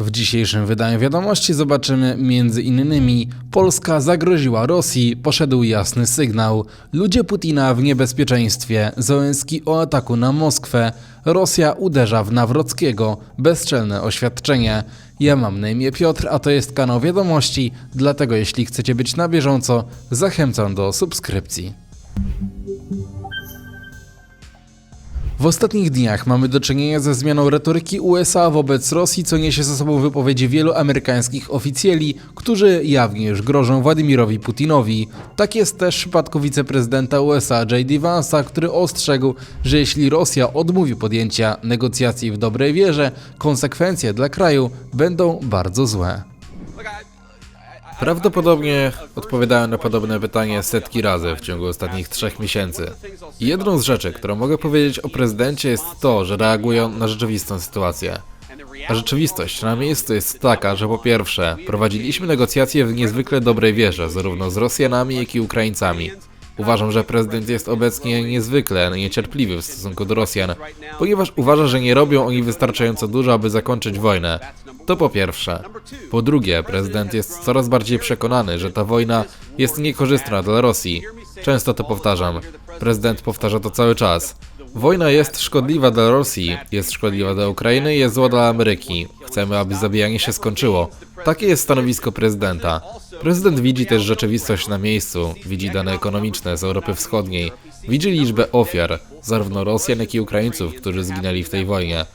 W dzisiejszym wydaniu wiadomości zobaczymy między innymi Polska zagroziła Rosji, poszedł jasny sygnał. Ludzie Putina w niebezpieczeństwie, Zełenski o ataku na Moskwę, Rosja uderza w Nawrockiego, bezczelne oświadczenie. Ja mam na imię Piotr, a to jest kanał wiadomości, dlatego jeśli chcecie być na bieżąco, zachęcam do subskrypcji. W ostatnich dniach mamy do czynienia ze zmianą retoryki USA wobec Rosji, co niesie ze sobą wypowiedzi wielu amerykańskich oficjeli, którzy jawnie już grożą Władimirowi Putinowi. Tak jest też w przypadku wiceprezydenta USA J.D. Vance'a, który ostrzegł, że jeśli Rosja odmówi podjęcia negocjacji w dobrej wierze, konsekwencje dla kraju będą bardzo złe. Prawdopodobnie odpowiadałem na podobne pytanie setki razy w ciągu ostatnich trzech miesięcy. Jedną z rzeczy, którą mogę powiedzieć o prezydencie jest to, że reagują na rzeczywistą sytuację. A rzeczywistość na miejscu jest taka, że po pierwsze, prowadziliśmy negocjacje w niezwykle dobrej wierze, zarówno z Rosjanami, jak i Ukraińcami. Uważam, że prezydent jest obecnie niezwykle niecierpliwy w stosunku do Rosjan, ponieważ uważa, że nie robią oni wystarczająco dużo, aby zakończyć wojnę. To po pierwsze. Po drugie, prezydent jest coraz bardziej przekonany, że ta wojna jest niekorzystna dla Rosji. Często to powtarzam. Prezydent powtarza to cały czas. Wojna jest szkodliwa dla Rosji, jest szkodliwa dla Ukrainy i jest zła dla Ameryki. Chcemy, aby zabijanie się skończyło. Takie jest stanowisko prezydenta. Prezydent widzi też rzeczywistość na miejscu, widzi dane ekonomiczne z Europy Wschodniej, widzi liczbę ofiar, zarówno Rosjan, jak i Ukraińców, którzy zginęli w tej wojnie.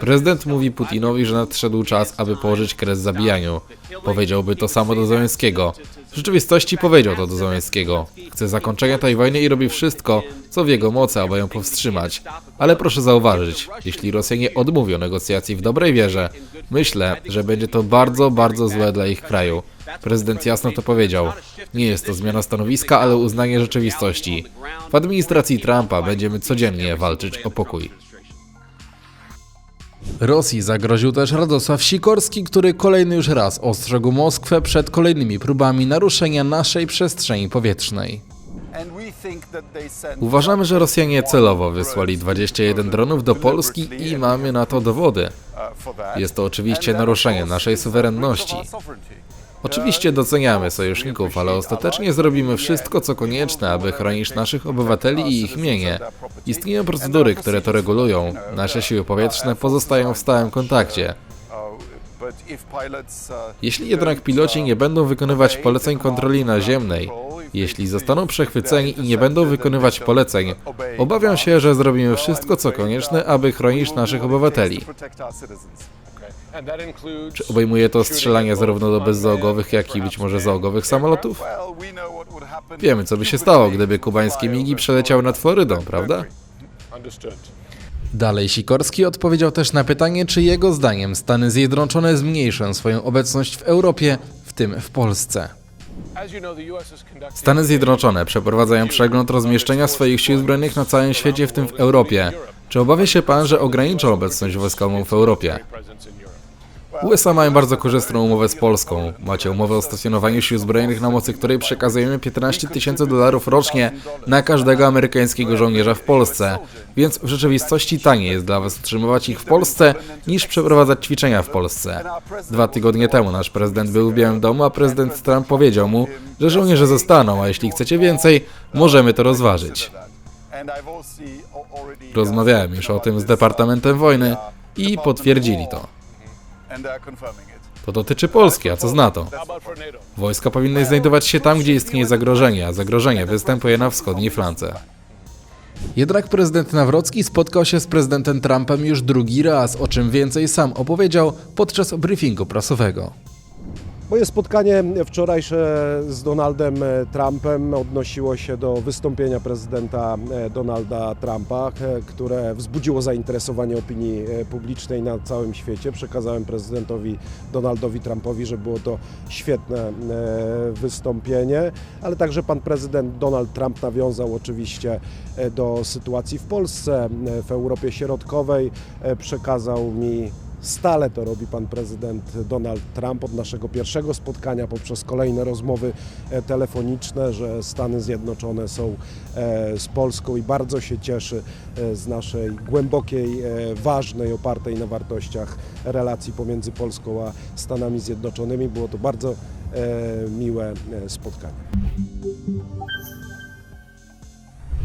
Prezydent mówi Putinowi, że nadszedł czas, aby położyć kres zabijaniu. Powiedziałby to samo do Załęskiego. W rzeczywistości powiedział to do Załęskiego. Chce zakończenia tej wojny i robi wszystko, co w jego mocy, aby ją powstrzymać. Ale proszę zauważyć, jeśli Rosjanie odmówią negocjacji w dobrej wierze, myślę, że będzie to bardzo, bardzo złe dla ich kraju. Prezydent jasno to powiedział. Nie jest to zmiana stanowiska, ale uznanie rzeczywistości. W administracji Trumpa będziemy codziennie walczyć o pokój. Rosji zagroził też Radosław Sikorski, który kolejny już raz ostrzegł Moskwę przed kolejnymi próbami naruszenia naszej przestrzeni powietrznej. Uważamy, że Rosjanie celowo wysłali 21 dronów do Polski i mamy na to dowody. Jest to oczywiście naruszenie naszej suwerenności. Oczywiście doceniamy sojuszników, ale ostatecznie zrobimy wszystko, co konieczne, aby chronić naszych obywateli i ich mienie. Istnieją procedury, które to regulują. Nasze siły powietrzne pozostają w stałym kontakcie. Jeśli jednak piloci nie będą wykonywać poleceń kontroli naziemnej, jeśli zostaną przechwyceni i nie będą wykonywać poleceń, obawiam się, że zrobimy wszystko, co konieczne, aby chronić naszych obywateli. Czy obejmuje to strzelanie zarówno do bezzałogowych, jak i być może załogowych samolotów? Wiemy, co by się stało, gdyby kubańskie migi przeleciały nad Florydą, prawda? Dalej Sikorski odpowiedział też na pytanie, czy jego zdaniem Stany Zjednoczone zmniejszą swoją obecność w Europie, w tym w Polsce. Stany Zjednoczone przeprowadzają przegląd rozmieszczenia swoich sił zbrojnych na całym świecie, w tym w Europie. Czy obawia się pan, że ograniczą obecność wojskową w Europie? USA mają bardzo korzystną umowę z Polską. Macie umowę o stacjonowaniu sił zbrojnych, na mocy której przekazujemy 15 tysięcy dolarów rocznie na każdego amerykańskiego żołnierza w Polsce. Więc w rzeczywistości taniej jest dla Was utrzymywać ich w Polsce, niż przeprowadzać ćwiczenia w Polsce. Dwa tygodnie temu nasz prezydent był w Białym Domu, a prezydent Trump powiedział mu, że żołnierze zostaną, a jeśli chcecie więcej, możemy to rozważyć. Rozmawiałem już o tym z Departamentem Wojny i potwierdzili to. To dotyczy Polski, a co z NATO? Wojska powinny znajdować się tam, gdzie istnieje zagrożenie, a zagrożenie występuje na wschodniej flance. Jednak prezydent Nawrocki spotkał się z prezydentem Trumpem już drugi raz, o czym więcej sam opowiedział podczas briefingu prasowego. Moje spotkanie wczorajsze z Donaldem Trumpem odnosiło się do wystąpienia prezydenta Donalda Trumpa, które wzbudziło zainteresowanie opinii publicznej na całym świecie. Przekazałem prezydentowi Donaldowi Trumpowi, że było to świetne wystąpienie, ale także pan prezydent Donald Trump nawiązał oczywiście do sytuacji w Polsce, w Europie Środkowej, przekazał mi Stale to robi pan prezydent Donald Trump od naszego pierwszego spotkania poprzez kolejne rozmowy e, telefoniczne, że Stany Zjednoczone są e, z Polską i bardzo się cieszy e, z naszej głębokiej, ważnej, opartej na wartościach relacji pomiędzy Polską a Stanami Zjednoczonymi. Było to bardzo miłe spotkanie.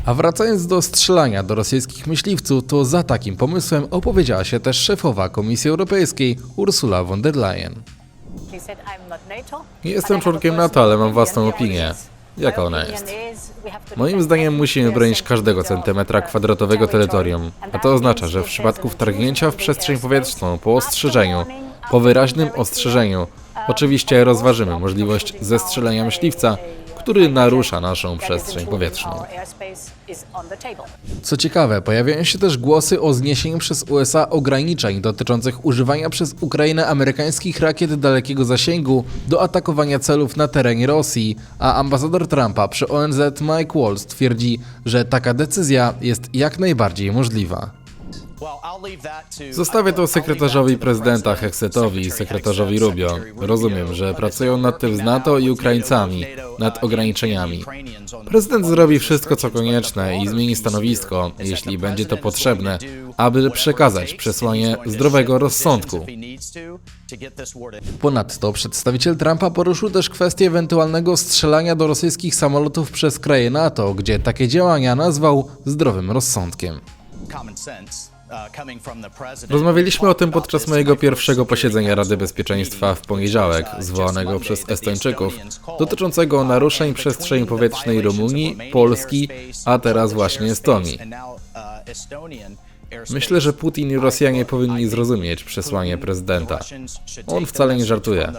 A wracając do strzelania do rosyjskich myśliwców, to za takim pomysłem opowiedziała się też szefowa Komisji Europejskiej Ursula von der Leyen. Nie jestem członkiem NATO, ale mam własną opinię. Jaka ona jest? Moim zdaniem musimy bronić każdego centymetra kwadratowego terytorium, a to oznacza, że w przypadku wtargnięcia w przestrzeń powietrzną po ostrzeżeniu, po wyraźnym ostrzeżeniu, oczywiście rozważymy możliwość zestrzelenia myśliwca, który narusza naszą przestrzeń powietrzną. Co ciekawe, pojawiają się też głosy o zniesieniu przez USA ograniczeń dotyczących używania przez Ukrainę amerykańskich rakiet dalekiego zasięgu do atakowania celów na terenie Rosji, a ambasador Trumpa przy ONZ Mike Waltz twierdzi, że taka decyzja jest jak najbardziej możliwa. Zostawię to sekretarzowi prezydenta Hexetowi i sekretarzowi Rubio. Rozumiem, że pracują nad tym z NATO i Ukraińcami, nad ograniczeniami. Prezydent zrobi wszystko, co konieczne i zmieni stanowisko, jeśli będzie to potrzebne, aby przekazać przesłanie zdrowego rozsądku. Ponadto przedstawiciel Trumpa poruszył też kwestię ewentualnego strzelania do rosyjskich samolotów przez kraje NATO, gdzie takie działania nazwał zdrowym rozsądkiem. Rozmawialiśmy o tym podczas mojego pierwszego posiedzenia Rady Bezpieczeństwa w poniedziałek, zwołanego przez Estończyków, dotyczącego naruszeń przestrzeni powietrznej Rumunii, Polski, a teraz właśnie Estonii. Myślę, że Putin i Rosjanie powinni zrozumieć przesłanie prezydenta. On wcale nie żartuje.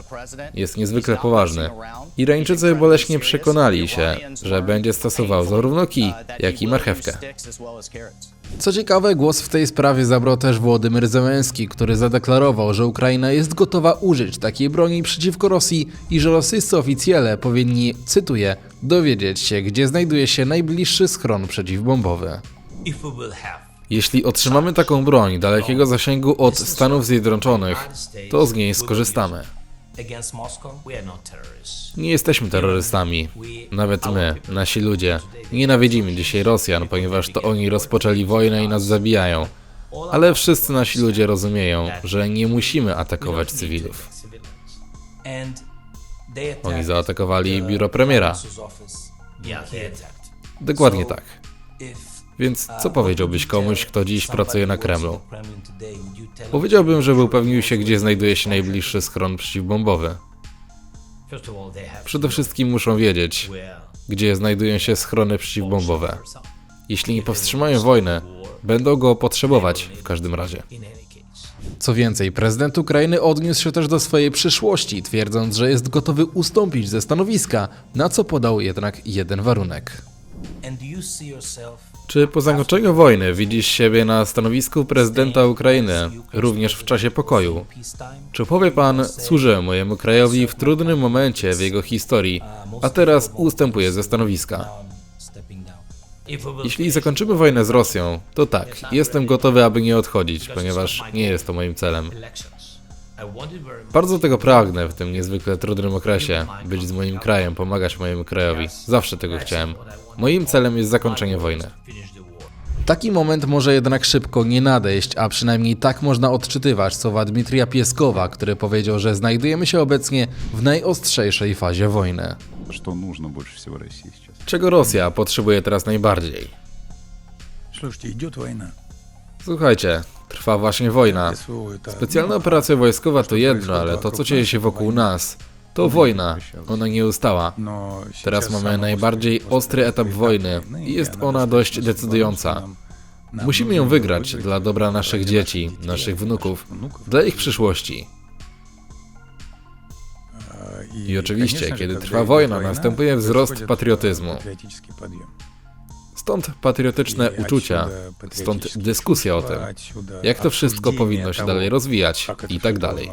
Jest niezwykle poważny. Irańczycy boleśnie przekonali się, że będzie stosował zarówno kij, jak i marchewkę. Co ciekawe, głos w tej sprawie zabrał też Włodymyr Zełenski, który zadeklarował, że Ukraina jest gotowa użyć takiej broni przeciwko Rosji i że rosyjscy oficjele powinni, cytuję, dowiedzieć się, gdzie znajduje się najbliższy schron przeciwbombowy. if we will have Jeśli otrzymamy taką broń dalekiego zasięgu od Stanów Zjednoczonych, to z niej skorzystamy. Nie jesteśmy terrorystami. Nawet my, nasi ludzie, nienawidzimy dzisiaj Rosjan, ponieważ to oni rozpoczęli wojnę i nas zabijają. Ale wszyscy nasi ludzie rozumieją, że nie musimy atakować cywilów. Oni zaatakowali biuro premiera. Dokładnie tak. Więc co powiedziałbyś komuś, kto dziś pracuje na Kremlu? Powiedziałbym, żeby upewnił się, gdzie znajduje się najbliższy schron przeciwbombowy. Przede wszystkim muszą wiedzieć, gdzie znajdują się schrony przeciwbombowe. Jeśli nie powstrzymają wojny, będą go potrzebować w każdym razie. Co więcej, prezydent Ukrainy odniósł się też do swojej przyszłości, twierdząc, że jest gotowy ustąpić ze stanowiska, na co podał jednak jeden warunek. Czy po zakończeniu wojny widzisz siebie na stanowisku prezydenta Ukrainy, również w czasie pokoju? Czy powie pan, służę mojemu krajowi w trudnym momencie w jego historii, a teraz ustępuję ze stanowiska? Jeśli zakończymy wojnę z Rosją, to tak, jestem gotowy, aby nie odchodzić, ponieważ nie jest to moim celem. Bardzo tego pragnę w tym niezwykle trudnym okresie, być z moim krajem, pomagać mojemu krajowi. Zawsze tego chciałem. Moim celem jest zakończenie wojny. finish the war. Taki moment może jednak szybko nie nadejść, a przynajmniej tak można odczytywać słowa Dmitrija Pieskowa, który powiedział, że znajdujemy się obecnie w najostrzejszej fazie wojny. Что нужно больше всего России сейчас? Czego Rosja potrzebuje teraz najbardziej? Слушайте, идет война. Słuchajcie, trwa właśnie wojna. Specjalna operacja wojskowa to jedno, ale to co dzieje się wokół nas, to wojna. Ona nie ustała. Teraz mamy najbardziej ostry etap wojny i jest ona dość decydująca. Musimy ją wygrać dla dobra naszych dzieci, naszych wnuków, dla ich przyszłości. I oczywiście, kiedy trwa wojna, następuje wzrost patriotyzmu. Stąd patriotyczne uczucia, stąd dyskusja o tym, jak to wszystko powinno się dalej rozwijać tak i tak dalej.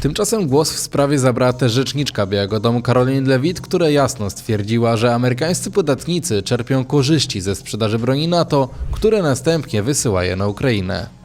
Tymczasem głos w sprawie zabrała też rzeczniczka Białego Domu Caroline Lewitt, która jasno stwierdziła, że amerykańscy podatnicy czerpią korzyści ze sprzedaży broni NATO, które następnie wysyła je na Ukrainę.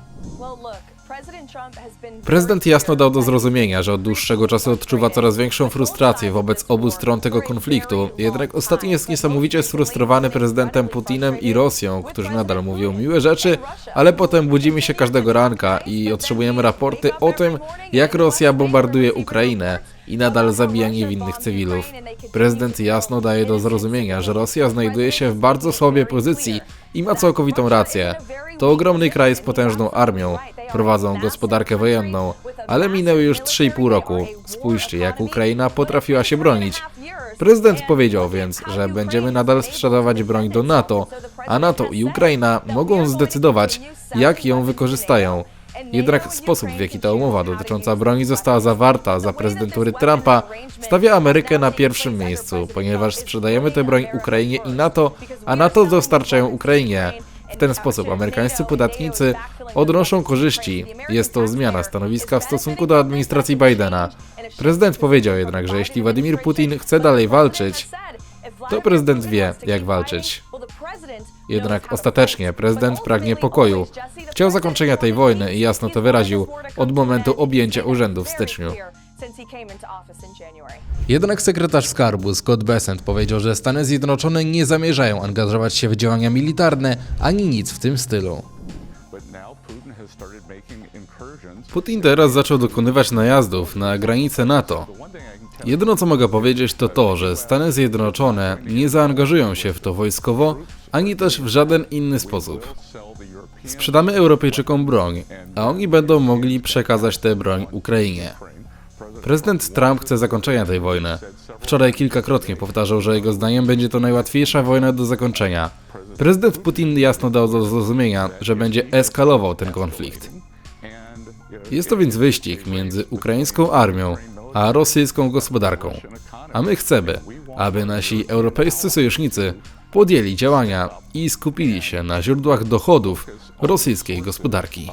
Prezydent jasno dał do zrozumienia, że od dłuższego czasu odczuwa coraz większą frustrację wobec obu stron tego konfliktu, jednak ostatnio jest niesamowicie sfrustrowany prezydentem Putinem i Rosją, którzy nadal mówią miłe rzeczy, ale potem budzimy się każdego ranka i otrzymujemy raporty o tym, jak Rosja bombarduje Ukrainę i nadal zabija niewinnych cywilów. Prezydent jasno daje do zrozumienia, że Rosja znajduje się w bardzo słabej pozycji i ma całkowitą rację. To ogromny kraj z potężną armią, prowadzą gospodarkę wojenną, ale minęły już 3,5 roku. Spójrzcie, jak Ukraina potrafiła się bronić. Prezydent powiedział więc, że będziemy nadal sprzedawać broń do NATO, a NATO i Ukraina mogą zdecydować, jak ją wykorzystają. Jednak sposób, w jaki ta umowa dotycząca broni została zawarta za prezydentury Trumpa, stawia Amerykę na pierwszym miejscu, ponieważ sprzedajemy tę broń Ukrainie i NATO, a NATO dostarczają Ukrainie. W ten sposób amerykańscy podatnicy odnoszą korzyści. Jest to zmiana stanowiska w stosunku do administracji Bidena. Prezydent powiedział jednak, że jeśli Władimir Putin chce dalej walczyć, to prezydent wie, jak walczyć. Jednak ostatecznie prezydent pragnie pokoju. Chciał zakończenia tej wojny i jasno to wyraził od momentu objęcia urzędu w styczniu. Jednak sekretarz skarbu Scott Bessent powiedział, że Stany Zjednoczone nie zamierzają angażować się w działania militarne ani nic w tym stylu. Putin teraz zaczął dokonywać najazdów na granice NATO. Jedyne co mogę powiedzieć to to, że Stany Zjednoczone nie zaangażują się w to wojskowo, ani też w żaden inny sposób. Sprzedamy Europejczykom broń, a oni będą mogli przekazać tę broń Ukrainie. Prezydent Trump chce zakończenia tej wojny. Wczoraj kilkakrotnie powtarzał, że jego zdaniem będzie to najłatwiejsza wojna do zakończenia. Prezydent Putin jasno dał do zrozumienia, że będzie eskalował ten konflikt. Jest to więc wyścig między ukraińską armią a rosyjską gospodarką. A my chcemy, aby nasi europejscy sojusznicy podjęli działania i skupili się na źródłach dochodów rosyjskiej gospodarki.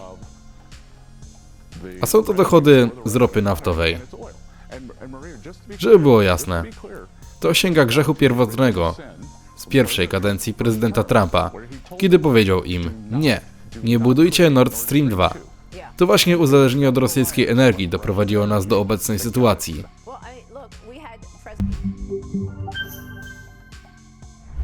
A są to dochody z ropy naftowej. Żeby było jasne, to sięga grzechu pierwotnego z pierwszej kadencji prezydenta Trumpa, kiedy powiedział im: Nie, nie budujcie Nord Stream 2. To właśnie uzależnienie od rosyjskiej energii doprowadziło nas do obecnej sytuacji.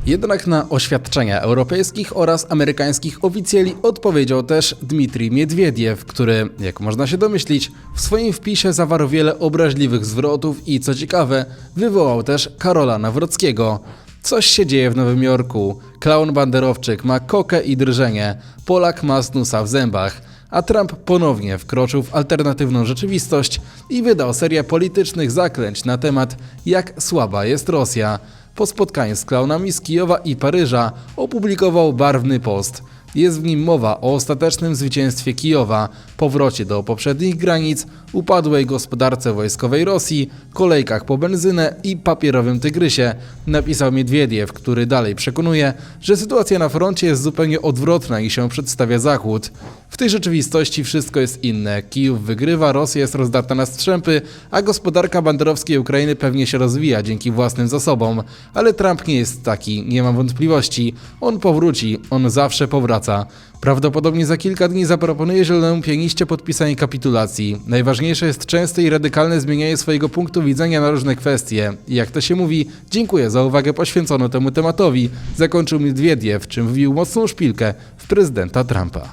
Jednak na oświadczenia europejskich oraz amerykańskich oficjeli odpowiedział też Dmitrij Miedwiediew, który, jak można się domyślić, w swoim wpisie zawarł wiele obraźliwych zwrotów i co ciekawe, wywołał też Karola Nawrockiego. Coś się dzieje w Nowym Jorku. Klaun banderowczyk ma kokę i drżenie, Polak ma snusa w zębach a Trump ponownie wkroczył w alternatywną rzeczywistość i wydał serię politycznych zaklęć na temat, jak słaba jest Rosja. Po spotkaniu z klaunami z Kijowa i Paryża opublikował barwny post. Jest w nim mowa o ostatecznym zwycięstwie Kijowa, powrocie do poprzednich granic, upadłej gospodarce wojskowej Rosji, kolejkach po benzynę i papierowym tygrysie, napisał Miedwiediew, który dalej przekonuje, że sytuacja na froncie jest zupełnie odwrotna i się przedstawia Zachód. W tej rzeczywistości wszystko jest inne. Kijów wygrywa, Rosja jest rozdarta na strzępy, a gospodarka banderowskiej Ukrainy pewnie się rozwija dzięki własnym zasobom. Ale Trump nie jest taki, nie mam wątpliwości. On powróci, on zawsze powraca. Prawdopodobnie za kilka dni zaproponuje zielonemu pianiście podpisanie kapitulacji. Najważniejsze jest częste i radykalne zmienianie swojego punktu widzenia na różne kwestie. I jak to się mówi, dziękuję za uwagę poświęconą temu tematowi. Zakończył Miedwiediew, czym wbił mocną szpilkę w prezydenta Trumpa.